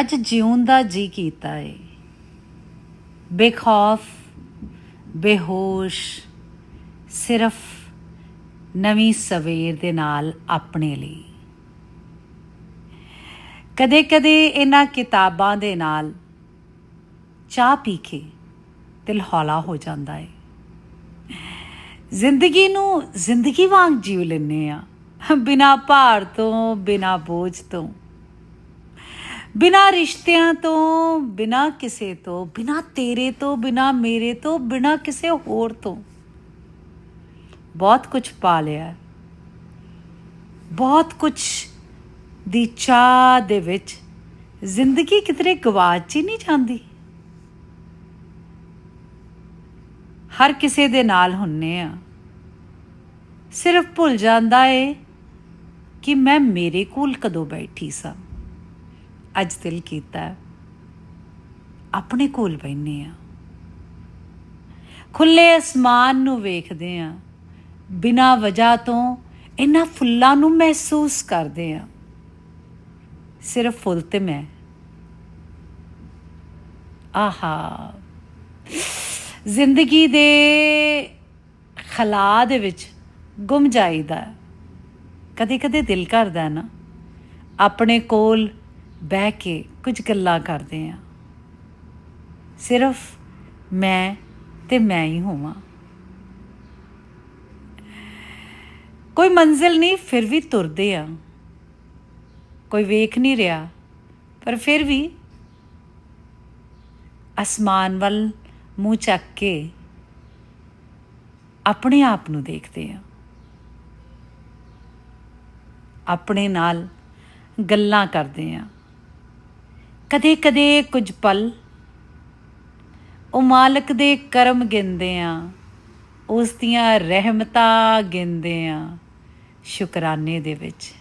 ਅੱਜ ਜਿਉਣ ਦਾ ਜੀ ਕੀਤਾ ਏ। ਬੇਖੌਫ, ਬੇਹੋਸ਼, ਸਿਰਫ ਨਵੀਂ ਸਵੇਰ ਦੇ ਨਾਲ ਆਪਣੇ ਲਈ। ਕਦੇ-ਕਦੇ ਇਹਨਾਂ ਕਿਤਾਬਾਂ ਦੇ ਨਾਲ ਚਾਹ ਪੀ ਕੇ ਦਿਲ ਹੌਲਾ ਹੋ ਜਾਂਦਾ ਏ। ਜ਼ਿੰਦਗੀ ਨੂੰ ਜ਼ਿੰਦਗੀ ਵਾਂਗ ਜੀਵ ਲੈਨੇ ਆ ਬਿਨਾ ਭਾਰ ਤੋਂ, ਬਿਨਾ ਬੋਝ ਤੋਂ। ਬਿਨਾ ਰਿਸ਼ਤਿਆਂ ਤੋਂ, ਬਿਨਾ ਕਿਸੇ ਤੋਂ, ਬਿਨਾ ਤੇਰੇ ਤੋਂ, ਬਿਨਾ ਮੇਰੇ ਤੋਂ, ਬਿਨਾ ਕਿਸੇ ਹੋਰ ਤੋਂ ਬਹੁਤ ਕੁਝ ਪਾ ਲਿਆ। ਬਹੁਤ ਕੁਝ ਦੀ ਚਾਹ ਦੇ ਵਿੱਚ ਜ਼ਿੰਦਗੀ ਕਿਤਰੇ ਗਵਾਚ ਹੀ ਨਹੀਂ ਜਾਂਦੀ। ਹਰ ਕਿਸੇ ਦੇ ਨਾਲ ਹੁੰਨੇ ਆ। ਸਿਰਫ ਭੁੱਲ ਜਾਂਦਾ ਏ ਕਿ ਮੈਂ ਮੇਰੇ ਕੋਲ ਕਦੋਂ ਬੈਠੀ ਸਾਂ। ਅੱਜ ਦਿਲ ਕੀਤਾ ਆਪਣੇ ਕੋਲ ਬੈਠਨੇ ਆ ਖੁੱਲੇ ਅਸਮਾਨ ਨੂੰ ਵੇਖਦੇ ਆ ਬਿਨਾਂ ਵਜ੍ਹਾ ਤੋਂ ਇਹਨਾਂ ਫੁੱਲਾਂ ਨੂੰ ਮਹਿਸੂਸ ਕਰਦੇ ਆ ਸਿਰਫ ਫੁੱਲ ਤੇ ਮੈਂ। ਆਹਾ। ਜ਼ਿੰਦਗੀ ਦੇ ਖਲਾ ਦੇ ਵਿੱਚ ਗੁੰਮ ਜਾਈਦਾ। ਕਦੇ ਕਦੇ ਦਿਲ ਕਰਦਾ ਨਾ। ਆਪਣੇ ਕੋਲ ਬਹਿ ਕੇ ਕੁਝ ਗੱਲਾਂ ਕਰਦੇ ਆ ਸਿਰਫ ਮੈਂ ਤੇ ਮੈਂ ਹੀ ਹੋਵਾਂ। ਕੋਈ ਮੰਜ਼ਿਲ ਨਹੀਂ, ਫਿਰ ਵੀ ਤੁਰਦੇ ਆ ਕੋਈ ਵੇਖ ਨਹੀਂ ਰਿਹਾ, ਪਰ ਫਿਰ ਵੀ ਅਸਮਾਨ ਵੱਲ ਮੂੰਹ ਚੱਕ ਕੇ ਆਪਣੇ ਆਪ ਨੂੰ ਦੇਖਦੇ ਆ ਆਪਣੇ ਨਾਲ ਗੱਲਾਂ ਕਰਦੇ ਆ ਕਦੇ ਕਦੇ ਕੁਝ ਪਲ ਉਹ ਮਾਲਕ ਦੇ ਕਰਮ ਗਿਣਦੇ ਆ, ਉਸ ਦੀਆਂ ਰਹਿਮਤਾਂ ਗਿਣਦੇ ਆ ਸ਼ੁਕਰਾਨੇ ਦੇ ਵਿੱਚ।